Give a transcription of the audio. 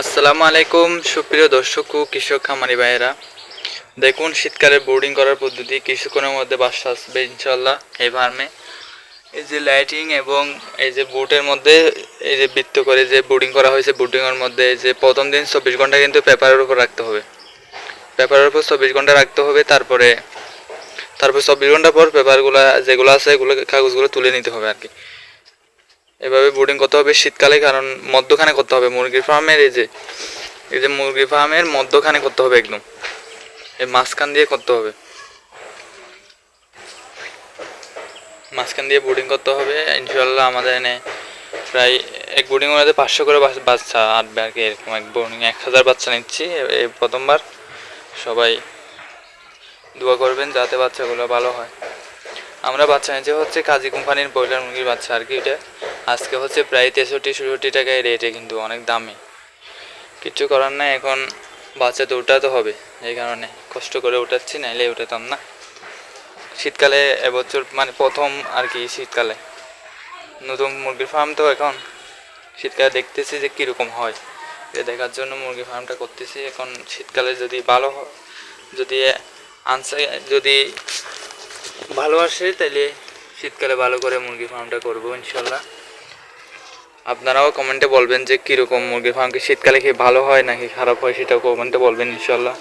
আসসালামু আলাইকুম, সুপ্রিয় দর্শক ও কৃষক খামারি ভাইয়েরা। দেখুন, শীতকালে বোর্ডিং করার পদ্ধতি কিছুক্ষণের মধ্যে বাসা আসবে ইনশাল্লাহ এই ফার্মে এই যে লাইটিং এবং এই যে বোটের মধ্যে, এই যে বৃত্ত করে যে বোর্ডিং করা হয়েছে বোর্ডিংয়ের মধ্যে এই যে প্রথম দিন চব্বিশ ঘণ্টা কিন্তু পেপারের উপর রাখতে হবে। পেপারের উপর চব্বিশ ঘণ্টা রাখতে হবে, তারপরে, তারপর চব্বিশ ঘণ্টা পর পেপারগুলো যেগুলো আছে, এগুলো কাগজগুলো তুলে নিতে হবে আর কি এভাবে বোর্ডিং করতে হবে শীতকালে, কারণ মধ্যখানে করতে হবে। মুরগির ফার্মের এই যে এই যে মুরগি ফার্মের মধ্যখানে করতে হবে একদম। এই মাঝখান দিয়ে করতে হবে। মাঝখান দিয়ে বোর্ডিং করতে হবে। ইনশাল্লাহ আমাদের এনে প্রায় এক বোর্ডিং মধ্যে পাঁচশো করে বাচ্চা আটবে আর কি, এরকম এক বোর্ডিং এক হাজার বাচ্চা নিচ্ছি। এই প্রথমবার সবাই দোয়া করবেন যাতে বাচ্চাগুলো ভালো হয়। আমরা বাচ্চা নিয়েছি হচ্ছে কাজী কোম্পানির ব্রয়লার মুরগির বাচ্চা আর কি, এটা আজকে হচ্ছে প্রায় তেষট্টি, ষষট্টি টাকায় রেটে কিন্তু অনেক দামি। কিছু করার নাই, এখন বাচ্চা তো উঠাতে হবে, এই কারণে কষ্ট করে উঠাচ্ছি, নাইলে উঠাতাম না। শীতকালে এবছর মানে প্রথম আর কি শীতকালে। নতুন মুরগির ফার্ম তো এখন, শীতকালে দেখতেছি যে কীরকম হয়। এ দেখার জন্য মুরগি ফার্মটা করতেছি, এখন শীতকালে যদি ভালো যদি আনসার যদি ভালো আসে তাহলে শীতকালে ভালো করে মুরগি ফার্মটা করব, ইনশাল্লাহ। আপনারাও কমেন্টে বলবেন যে কীরকম মুরগির ফার্ম কি শীতকালে কি ভালো হয় নাকি খারাপ হয় সেটাও কমেন্টে বলবেন ইনশাল্লাহ